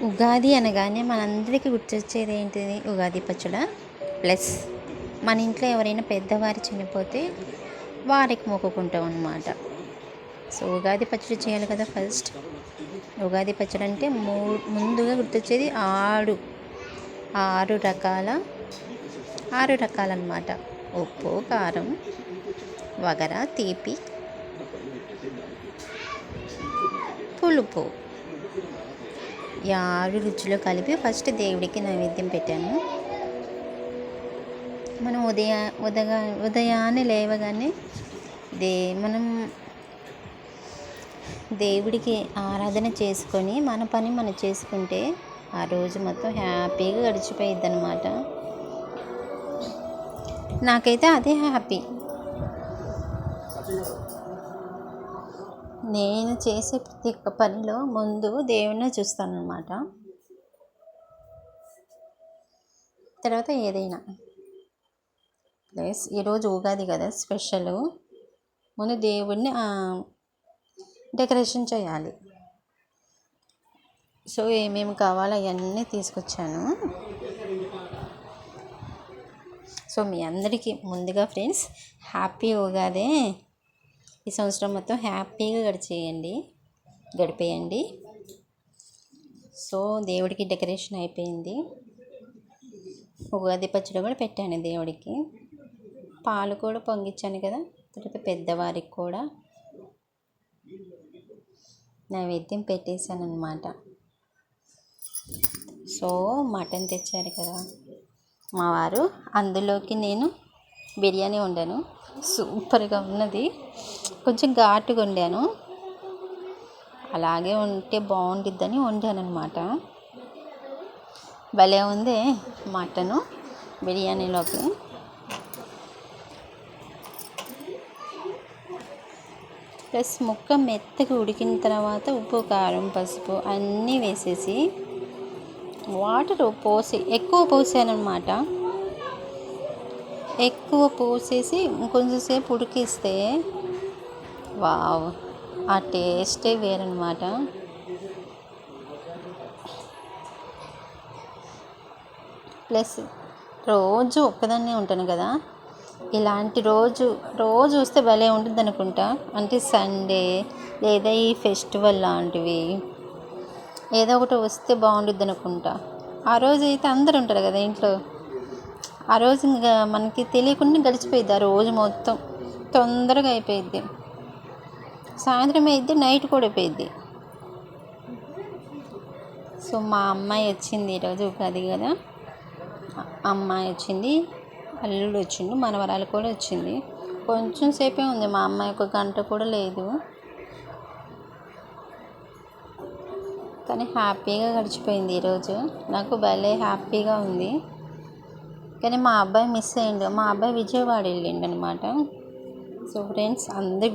ఉగాది అనగానే మనందరికీ గుర్తొచ్చేది ఏంటిది? ఉగాది పచ్చడి ప్లస్ మన ఇంట్లో ఎవరైనా పెద్దవారు చనిపోతే వారికి మొక్కుకుంటాం అన్నమాట. సో ఉగాది పచ్చడి చేయాలి కదా ఫస్ట్. ఉగాది పచ్చడి అంటే మూ ముందుగా గుర్తొచ్చేది ఆరు ఆరు రకాల ఆరు రకాలన్నమాట. ఉప్పు కారం వగర తీపి పులుపు. ఈ ఆరు రుచులు కలిపి ఫస్ట్ దేవుడికి నైవేద్యం పెట్టాను మనం ఉదయ ఉదగా ఉదయాన్నే లేవగానే దే మనం దేవుడికి ఆరాధన చేసుకొని మన పని మనం చేసుకుంటే ఆ రోజు మొత్తం హ్యాపీగా గడిచిపోయిద్ది అనమాట నాకైతే అదే హ్యాపీ. నేను చేసే ప్రతి ఒక్క పనిలో ముందు దేవుణ్ణి చూస్తానన్నమాట. తర్వాత ఏదైనా. ప్లస్ ఈరోజు ఉగాది కదా స్పెషల్. ముందు దేవుడిని డెకరేషన్ చేయాలి. సో ఏమేమి కావాలో అవన్నీ తీసుకొచ్చాను. సో మీ అందరికీ ముందుగా ఫ్రెండ్స్ హ్యాపీ ఉగాదే. ఈ సంవత్సరం మొత్తం హ్యాపీగా గడిచేయండి. గడిపేయండి. సో దేవుడికి డెకరేషన్ అయిపోయింది. ఉగాది పచ్చడి కూడా పెట్టాను దేవుడికి. పాలు కూడా పొంగించాను కదా తర్వాత పెద్దవారికి కూడా. నైవేద్యం పెట్టేశాను అనమాట సో మటన్ తెచ్చారు కదా. మా వారు అందులోకి నేను బిర్యానీ వండాను. సూపర్గా ఉన్నది. కొంచెం ఘాటుగా వండాను. అలాగే ఉంటే బాగుంటుందని వండాను అనమాట భలే ఉంది మటను బిర్యానీలోకి. ప్లస్ ముక్క మెత్తగా ఉడికిన తర్వాత ఉప్పు కారం పసుపు అన్నీ వేసేసి వాటర్ పోసి ఎక్కువ పోసానమాట ఎక్కువ పోసేసి కొంచెంసేపు ఉడికిస్తే వావ్ ఆ టేస్టే వేరనమాట ప్లస్ రోజు ఒక్కదాన్నే ఉంటాను కదా ఇలాంటి రోజు రోజు వస్తే భలే ఉంటుంది అనుకుంటా. అంటే సండే లేదా ఈ ఫెస్టివల్ లాంటివి ఏదో ఒకటి వస్తే బాగుంటుంది అనుకుంటా ఆ రోజు అయితే అందరు ఉంటారు కదా ఇంట్లో. ఆ రోజు ఇంకా మనకి తెలియకుండా గడిచిపోయింది ఆ రోజు మొత్తం. తొందరగా అయిపోయింది సాయంత్రం అయితే నైట్ కూడా అయిపోయింది సో మా అమ్మాయి వచ్చింది ఈరోజు ఉగాది కదా. అమ్మాయి వచ్చింది అల్లుడు వచ్చిండు మనవరాలు కూడా వచ్చింది. కొంచెం సేపే ఉంది మా అమ్మాయి ఒక గంట కూడా లేదు. కానీ హ్యాపీగా గడిచిపోయింది ఈరోజు నాకు భలే హ్యాపీగా ఉంది. కానీ మా అబ్బాయి మిస్ అయ్యిండు. మా అబ్బాయి విజయవాడ వెళ్ళిండు అనమాట సో ఫ్రెండ్స్ అందరు